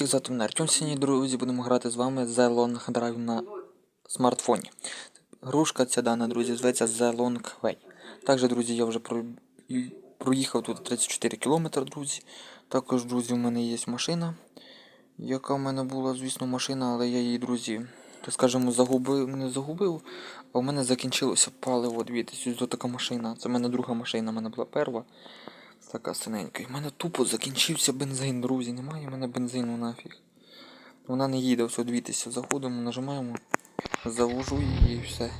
Всіх звати Артем. Сьогодні, друзі, будемо грати з вами The Long Drive на смартфоні. Грушка ця дана, друзі, зветься The Long Way. Також, друзі, я вже про... проїхав тут 34 км, друзі. Також, друзі, у мене є машина, яка в мене була, звісно, машина, але я її, друзі, так скажемо, загубив, не загубив, а у мене закінчилося паливо. Дивіться, ось така машина. Це в мене друга машина, в мене була перша. Така синенька. І в мене тупо закінчився бензин, друзі. Немає в мене бензину нафіг. Вона не їде, все, дивіться, заходимо, нажимаємо, завожу її і все.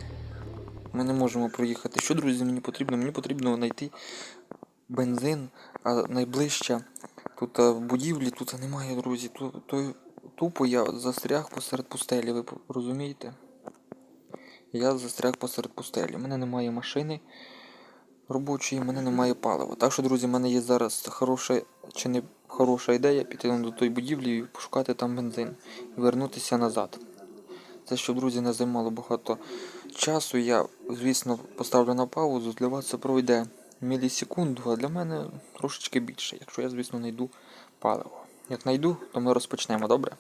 Ми не можемо проїхати. Що, друзі, мені потрібно? Мені потрібно знайти бензин, а найближча тут а, будівлі тут немає, друзі. Ту, то, тупо я застряг посеред пустелі, ви розумієте? Я застряг посеред пустелі. У мене немає машини робочої, в мене немає палива. Так що, друзі, в мене є зараз хороша чи не хороша ідея піти до тої будівлі і пошукати там бензин і вернутися назад. Це щоб, друзі, не займало багато часу. Я, звісно, поставлю на паузу. Для вас це пройде мілісекунду, а для мене трошечки більше, якщо я, звісно, знайду паливо. Як знайду, то ми розпочнемо, добре?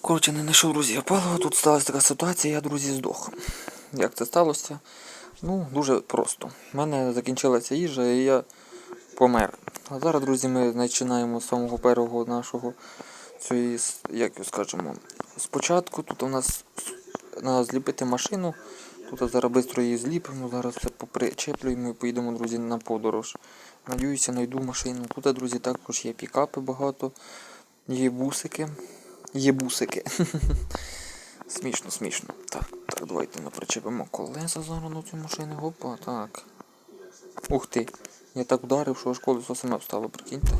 Коротше, не знайшов, друзі, паливо. Тут сталася така ситуація, я, друзі, здох. Як це сталося? Ну, дуже просто. У мене закінчилася їжа і я помер. А зараз, друзі, ми починаємо з самого першого нашого цієї, як скажемо, спочатку тут у нас треба зліпити машину. Тут зараз швидко її зліпимо, зараз все попричеплюємо і поїдемо, друзі, на подорож. Надіюся, знайду машину. Тут, друзі, також є пікапи багато, є бусики. Є бусики. Смішно, смішно. Так, давайте ми причепимо колеса зараз на цю машину. Опа, так. Ух ти. Я так ударив, що аж колесо саме встало, прикиньте.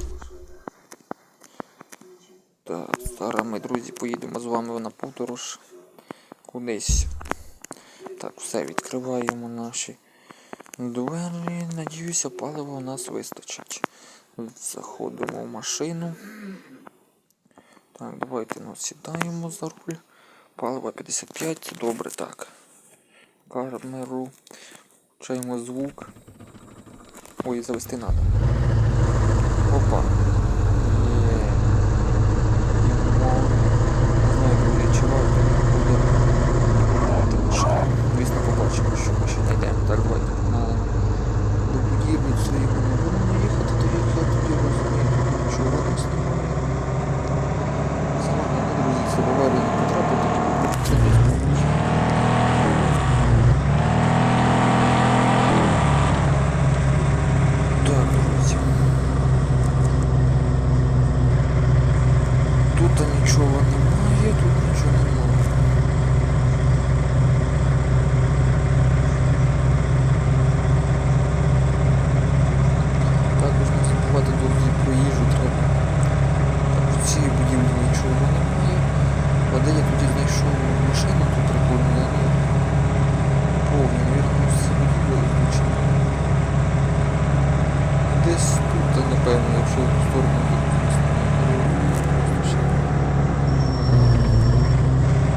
Так, зараз ми, друзі, поїдемо з вами на подорож. Кудись. Так, все, відкриваємо наші двері. Надіюся, палива у нас вистачить. Заходимо в машину. Так, давайте ну, сідаємо за руль. Паливо 55, це добре так. Камеру. Включаємо звук. Ой, завести треба. Опа. Є. Йдемо. Не знаю, як ви відчуваєте, але буде трошки. Звісно, побачимо, що ми ще знайдемо. Так, давайте погнали. До будівлі цієї ми не будемо їхати, то як я тоді розумію, нічого у нас немає. Саме головне, друзі, це в аварію не потрапити, це не зможеш. Так, друзі. Тут нічого немає, тут нічого немає. Також не забувати друзі про їжу треба. В цій будівлі нічого немає. А я тоді знайшов машину тут прикольну, але повні, навірно, всі. Десь тут, напевно, якщо в сторону відповісти.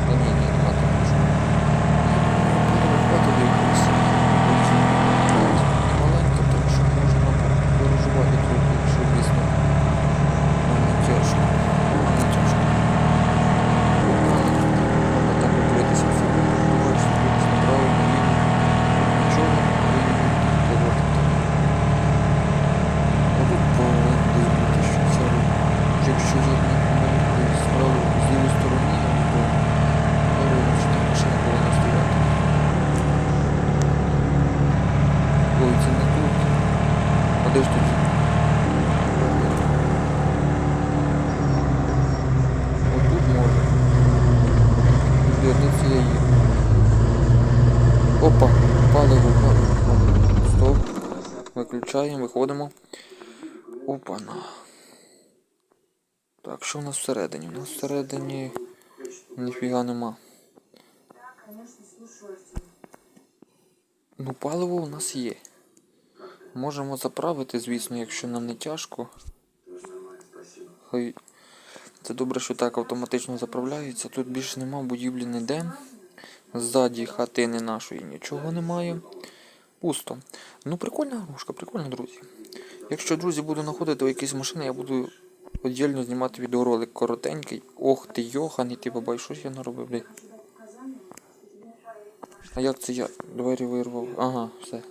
Та ні, ні, нема там нічого. Хватить якось. Маленько, так що можна переживати трохи, якщо звісно. Не тяжко. Не тяжко. Можна так відкритися все. Бачите, дивитися направо, наліво. Нічого, і поворотити. А тут повинен десь бути, що це якщо я не з лівої сторони, то право, що там машина повинна стояти. Ой, це не тут. А де ж тут? От тут може. Я? Опа, паливо, паливо. Стоп. Виключаємо, виходимо. Опа-на. Так, що у нас всередині? У нас всередині ніфіга нема. Ну, паливо у нас є. Можемо заправити, звісно, якщо нам не тяжко. Це добре, що так автоматично заправляється. Тут більше нема будівлі ніде. Ззаді хатини нашої нічого немає. Пусто. Ну, прикольна грушка, прикольно, друзі. Якщо, друзі, буду знаходити якісь машини, я буду віддільно знімати відеоролик коротенький. Ох ти йоханий, ти бабай, що ж я наробив, блядь? А як це я двері вирвав? Ага, все.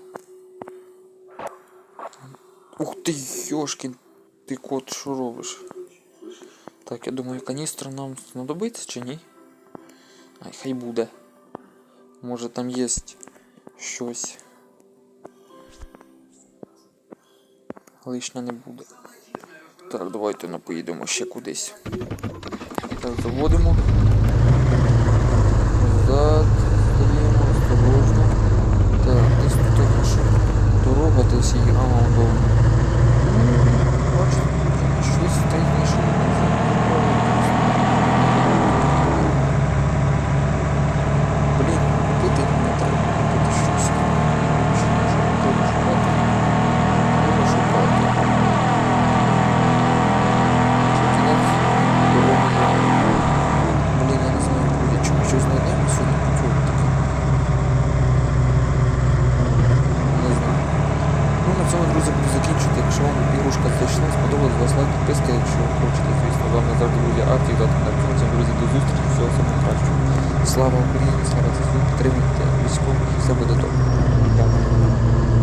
Ух ти, йошкін, ти кот, що робиш? Так, я думаю, каністра нам знадобиться чи ні? Ай, хай буде. Може там є щось. Лишня не буде. Так, давайте ну, поїдемо ще кудись. Так, заводимо. Назад, стаємо, осторожно. Так, десь тут наша дорога десь є. Ага, вон. Бачите, щось стоїть наше. Блін, купити не треба, купити щось. Що може треба шукати? Треба шукати. Що кінець дороги є. Блін, я не знаю, буде чому щось знайдемо сьогодні почув таке. Не знаю. Ну, на цьому, друзі, буду закінчувати. Якщо ігрушка зайшла, вас лайк, підписка, якщо хочете, звісно, вам не завжди буде акції, дати на цьому, друзі, до зустрічі, всього самого кращого. Слава Україні, слава ЗСУ, підтримуйте військових, все буде добре. Дякую.